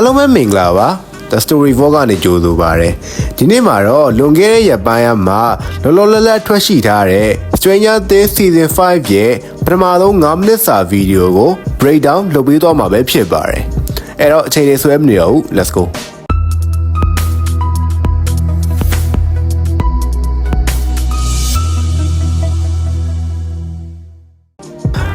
အားလုံးပဲမင်္ဂလာပါ The Story Vlog ကနေကြိုဆိုပါရစေဒီနေ့မှာတော့လွန်ခဲ့တဲ့ရက်ပိုင်းအမှာလောလောလတ်လတ်ထွက်ရှိထားတဲ့ Stranger Things Season 5ရဲ့ပထမဆုံး9မိနစ်စာဗီဒီယိုကို breakdown လုပ်ပေးသွားမှာပဲဖြစ်ပါတယ်အဲ့တော့အချိန်လေးဆွဲမနေတော့ဘူး let's go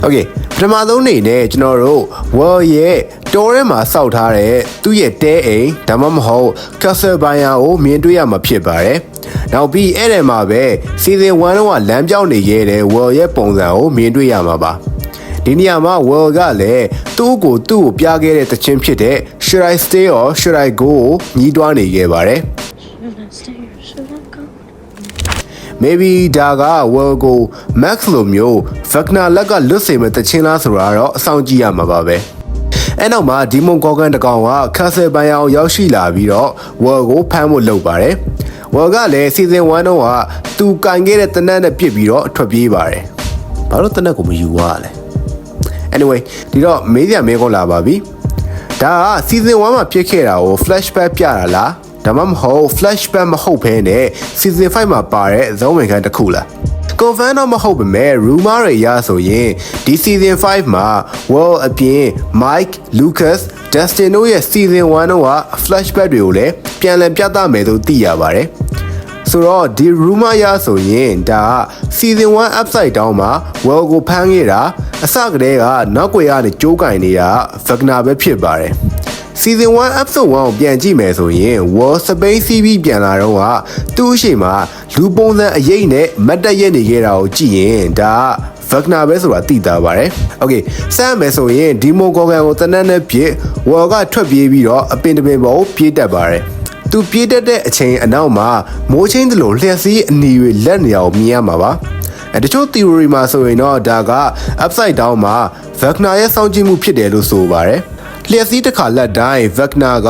Okay ပထ မဆုံးအနေနဲ့ကျွန်တော်တို့ World ရဲ့တောထဲမှာစောက်ထားတဲ့သူ့ရဲ့တဲအိမ်ဒါမှမဟုတ် Castle ဘိုင်ယာကိုမြင်တွေ့ရမှာဖြစ်ပါတယ်။နောက်ပြီးအဲ့ဒီမှာပဲ Season 1တော့လမ်းပြောင်းနေခဲ့တဲ့ World ရဲ့ပုံစံကိုမြင်တွေ့ရမှာပါ။ဒီနေရာမှာ World ကလည်းသူ့ကိုသူ့ကိုပြခဲ့တဲ့တခြင်းဖြစ်တဲ့ Should I stay or should I go ကိုညီးတွားနေခဲ့ပါတယ်။ Should I stay or should I go? maybe ဒါက world ကို max လိုမျိုး Wagner လက်ကလွတ်စေမဲ့တခြင်းလားဆိုတာတော့အဆောင်ကြည့်ရမှာပါပဲအဲ့နောက်မှာ Demon Gorgon တကောင်က Castle ဘိုင်အောင်ရောက်ရှိလာပြီးတော့ world ကိုဖမ်းဖို့လုပ်ပါတယ် world ကလည်း season 1တော့ကသူကင်ခဲ့တဲ့တနက်နဲ့ပြစ်ပြီးတော့ထွက်ပြေးပါတယ်ဘာလို့တနက်ကိုမယူရလဲ anyway ဒီတော့မေးစရာမေးခွန်းလာပါပြီဒါက season 1မှာဖြစ်ခဲ့တာကို flashback ပြတာလား ဒါမှမဟုတ် flashback မဟုတ်ဘဲနဲ့ season 5မှာပါတဲ့ဇုံးဝင်ခန်းတစ်ခုလား confirm တော့မဟုတ်ပါမဲ့ rumor တွေရဆိုရင်ဒီ season 5မှာ World အပြင် Mike Lucas Dustin တို့ရဲ့ season 1တော့က flashback တွေကိုလည်းပြန်လည်ပြသမယ်လို့သိရပါတယ်ဆိုတော့ဒီ rumor ရဆိုရင်ဒါက season 1 upside down မှာ world ကိုဖမ်းခဲ့တာအစကတည်းကနောက်ွယ်ကနေကြိုးကင်နေတာ Wagner ပဲဖြစ်ပါတယ် season 1 episode 1ကိုပြန်ကြည့်မယ်ဆိုရင် World Space CB ပြန်လာတော့ကသူ့အရှိမလူပုံစံအရေးနဲ့မတ်တက်ရက်နေခဲ့တာကိုကြည့်ရင်ဒါက Wagner ပဲဆိုတာသိတာပါတယ်။ Okay စမ်းမယ်ဆိုရင် Demon Gorgon ကိုတနက်နဲ့ပြစ် World ကထွက်ပြေးပြီးတော့အပင်တပင်ပေါ်ကိုပြေးတက်ပါတယ်။သူပြေးတက်တဲ့အချိန်အနောက်မှာမိုးချင်းတလို့လျှက်စီးအနီတွေလက်နေအောင်မြင်ရမှာပါ။အဲတချို့ theory မှာဆိုရင်တော့ဒါက upside down မှာ Wagner ရဲ့စောင့်ကြည့်မှုဖြစ်တယ်လို့ဆိုပါတယ်။ လျှက်စီးတစ်ခါလက်တိုင်း Wagner က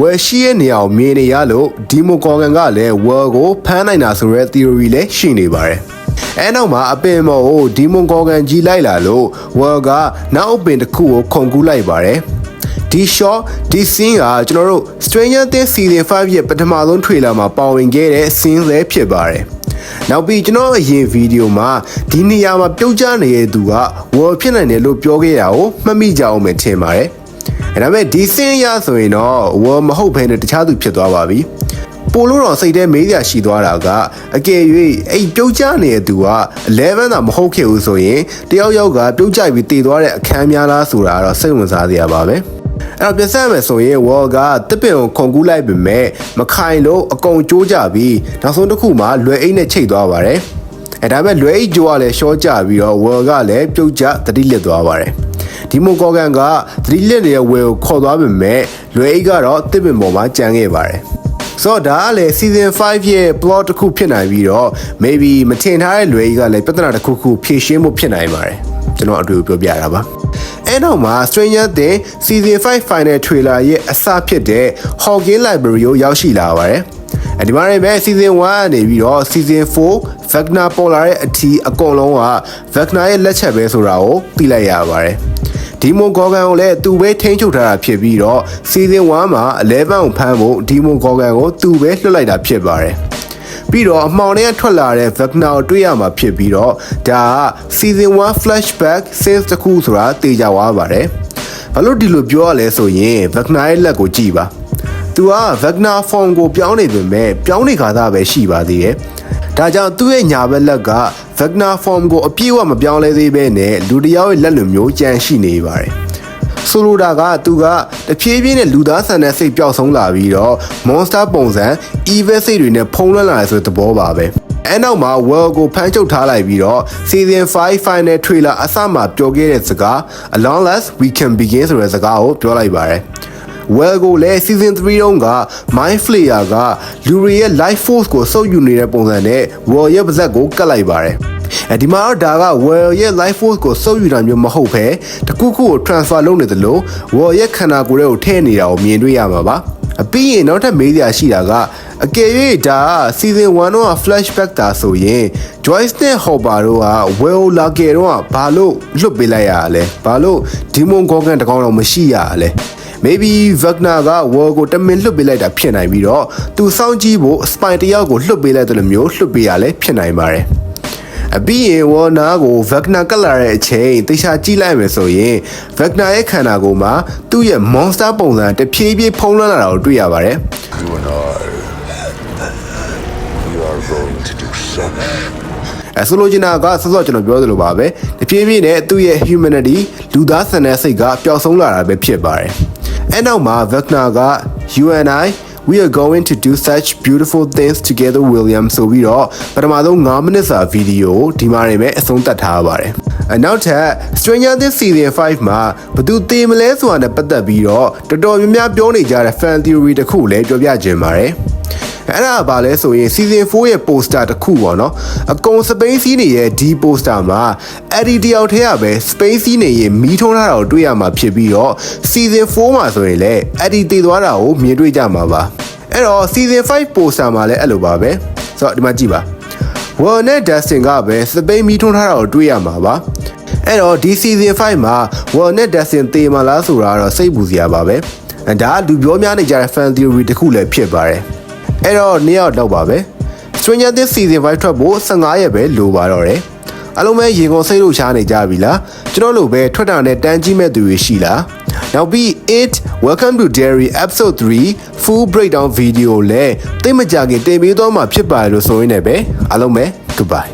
ဝယ်ရှိရဲ့နေအောင်မြင်နေရလို့ Demon Gorgon ကလည်း World ကိုဖမ်းနိုင်တာဆိုတဲ့ theory လည်းရှိနေပါတယ်။အဲနောက်မှာအပင်မော်ကို Demon Gorgon ကြီးလိုက်လာလို့ World ကနောက်အပင်တစ်ခုကိုခုန်ကူးလိုက်ပါတယ်။ဒီ shot ဒီ scene ကကျွန်တော်တို့ Stranger Things season 5ရဲ့ပထမဆုံး trailer မှာပါဝင်ခဲ့တဲ့ scene လည်းဖြစ်ပါတယ်။နောက်ပြီးကျွန်တော်အရင်ဗီဒီယိုမှာဒီနေရာမှာပြုတ်ကျနေတဲ့သူက World ဖြစ်နိုင်တယ်လို့ပြောခဲ့တာကိုမှတ်မိကြအောင်မယ်ထင်ပါတယ်။ အဲဒါမဲ့ဒီ scene ရဆိုရင်တော့ World မဟုတ်ဘဲနဲ့တခြားသူဖြစ်သွားပါပြီ။ပိုလို့တော့စိတ်ထဲမေးစရာရှိသွားတာကအကယ်၍အဲ့ပြုတ်ကျနေတဲ့သူက11တာမဟုတ်ခဲ့ဘူးဆိုရင်တယောက်ယောက်ကပြုတ်ကျပြီးတည်သွားတဲ့အခန်းများလားဆိုတာတော့စိတ်ဝင်စားစရာပါပဲအဲ့တော့ပြန်ဆက်မယ်ဆိုရင်ဝေါ်ကတစ်ပင်ကိုခုန်ကူးလိုက်ပေမဲ့မခိုင်လို့အကုန်ကျိုးကြပြီးနောက်ဆုံးတစ်ခုမှလွယ်အိတ်နဲ့ချိတ်သွားပါတယ်အဲဒါပေမဲ့လွယ်အိတ်ကြိုးကလည်းရှော့ကြပြီးတော့ဝေါ်ကလည်းပြုတ်ကျတတိလစ်သွားပါတယ် ဒီမိုကောကန်ကသတိလက်နေတဲ့ဝယ်ကိုခေါ်သွားပေမဲ့လွယ်အိတ်ကတော့တစ်ပင်ပေါ်မှာကြံခဲ့ပါတယ်ဆိုတော့ဒါကလည်း season 5ရဲ့ plot တစ်ခုဖြစ်နိုင်ပြီးတော့ maybe မထင်ထားတဲ့လွယ်ကြီးကလည်းပြဿနာတစ်ခုခုဖြေရှင်းဖို့ဖြစ်နိုင်ပါတယ်ကျွန်တော်အတူပြောပြတာပါအဲနောက်မှာ Stranger Things season 5 final trailer ရဲ့အစဖြစ်တဲ့ Hawking Library ကိုရောက်ရှိလာပါတယ် အဲဒီမှာလည်းပဲ season 1ကနေပြီးတော့ season 4 Wagner ပေါ်လာတဲ့အထီးအကုန်လုံးက Wagner ရဲ့လက်ချက်ပဲဆိုတာကိုသိလိုက်ရပါတယ်ဒီမွန်ဂေါဂန်ကိုလည်းသူပဲထိန်းချုပ်ထားတာဖြစ်ပြီးတော့ season 1မှာ11ကိုဖမ်းဖို့ဒီမွန်ဂေါဂန်ကိုသူပဲလွှတ်လိုက်တာဖြစ်ပါတယ်ပြီးတော့အမှောင်ထဲကထွက်လာတဲ့ Wagner ကိုတွေ့ရမှာဖြစ်ပြီးတော့ဒါက season 1 flashback scenes တစ်ခုဆိုတာသိကြသွားပါတယ်ဘာလို့ဒီလိုပြောရလဲဆိုရင် Wagner ရဲ့လက်ကိုကြည့်ပါ သူက Wagner form ကိုပြောင်းနေပေမဲ့ပြောင်းနေခါသာပဲရှိပါသေးတယ်ဒါကြောင့်သူ့ရဲ့ညာဘက်လက်က Wagner form ကိုအပြည့်အဝမပြောင်းလဲသေးပဲနဲ့လူတစ်ယောက်ရဲ့လက်လိုမျိုးကြံရှိနေပါတယ်ဆိုလိုတာကသူကတဖြည်းဖြည်းနဲ့လူသားဆန်တဲ့စိတ်ပျောက်ဆုံးလာပြီးတော့ monster ပုံစံ evil စိတ်တွေနဲ့ဖုံးလွှမ်းလာတယ်ဆိုတဲ့သဘောပါပဲအဲနောက်မှာ world ကိုဖမ်းချုပ်ထားလိုက်ပြီးတော့ season 5 final trailer အစမှပြောခဲ့တဲ့စကား along last we can begin ဆိုတဲ့စကားကိုပြောလိုက်ပါတယ် well ကိုလည်း season 3တုန်းက mind flayer ကလူတွေရဲ့ life force ကိုစုပ်ယူနေတဲ့ပုံစံနဲ့ world ရဲ့ပါဇက်ကိုကတ်လိုက်ပါတယ်အဲဒီမှာတော့ဒါက well ရဲ့ life force ကိုစုပ်ယူတာမျိုးမဟုတ်ဘဲတခုခုကို transfer လုပ်နေတယ်လို့ well ရဲ့ခန္ဓာကိုယ်ကိုထည့်နေတာကိုမြင်တွေ့ရမှာပါအပြီးရင်နောက်ထပ်မေးစရာရှိတာကအကယ်၍ဒါက season 1တော့ flashback တာဆိုရင် Joyce နဲ့ Hopper တို့က well လာကေတော့ဘာလို့လွတ်ပေးလိုက်ရလဲဘာလို့ Demon Gorgon တကောင်တော့မရှိရလဲ maybe Wagner က War ကိုတမင်လွတ်ပေးလိုက်တာဖြစ်နိုင်ပြီးတော့သူစောင့်ကြည့်ဖို့ spy တယောက်ကိုလွတ်ပေးလိုက်တယ်လို့မျိုးလွတ်ပေးရလဲဖြစ်နိုင်ပါတယ်အပြီးရင်ဝါနာကို Wagner ကတ်လာတဲ့အချိန်တေချာကြည့်လိုက်မယ်ဆိုရင် Wagner ရဲ့ခန္ဓာကိုယ်မှာသူ့ရဲ့ monster ပုံစံတဖြည်းဖြည်းဖုံးလွှမ်းလာတာကိုတွေ့ရပါတယ် You and I, we are going to do something. အဲဆိုလိုချင်တာကဆော့ဆော့ကျွန်တော်ပြောသလိုပါပဲတဖြည်းဖြည်းနဲ့သူ့ရဲ့ humanity လူသားဆန်တဲ့စိတ်ကပျောက်ဆုံးလာတာပဲဖြစ်ပါတယ် အဲနောက်မှာ Wagner က you and I we are going to do such beautiful things together William ဆိုပြီးတော့ပထမဆုံး9မိနစ်စာဗီဒီယိုဒီမှာနေပဲအဆုံးသတ်ထားပါတယ်အနောက်ထပ် Stranger Things season 5မှာဘသူသေမလဲဆိုတာနဲ့ပတ်သက်ပြီးတော့တော်တော်များများပြောနေကြတဲ့ fan theory တစ်ခုလည်းပြောပြခြင်းပါတယ်အဲ့ဒါကဘာလဲဆိုရင် season 4ရဲ့ poster တစ်ခုပေါ့နော်အကုန် space စီးနေရဲ့ဒီ poster မှာအဲ့ဒီတယောက်တည်းကပဲ space စီးနေရင်မီးထုံးထားတာကိုတွေ့ရမှာဖြစ်ပြီးတော့ season 4မှာဆိုရင်လည်းအဲ့ဒီတည်သွားတာကိုမြင်တွေ့ကြမှာပါအဲ့တော့ season 5 poster မှာလည်းအဲ့လိုပါပဲဆိုတော့ဒီမှာကြည့်ပါ War နဲ့ Dustin ကပဲ space မီးထုံးထားတာကိုတွေ့ရမှာပါအဲ့တော့ဒီ season 5မှာ War နဲ့ Dustin သေမှာလားဆိုတာကတော့စိတ်ပူစရာပါပဲအဲ့ဒါကလူပြောများနေကြတဲ့ fan theory တစ်ခုလည်းဖြစ်ပါတယ် အဲ့တော့နေ့ရောက်တော့ပါပဲ Stranger Things season 5ထွက်ဖို့15ရက်ပဲလိုပါတော့တယ်အလုံးမဲ့ရေကုန်စိတ်လို့ရှားနေကြပြီလားကျွန်တော်လိုပဲထွက်တာနဲ့တန်းကြီးမဲ့သူတွေရှိလားနောက်ပြီး it welcome to dairy episode 3 full breakdown video လဲတိတ်မကြခင်တင်ပေးတော့မှာဖြစ်ပါတယ်လို့ဆိုရင်းနဲ့ပဲအလုံးမဲ့ goodbye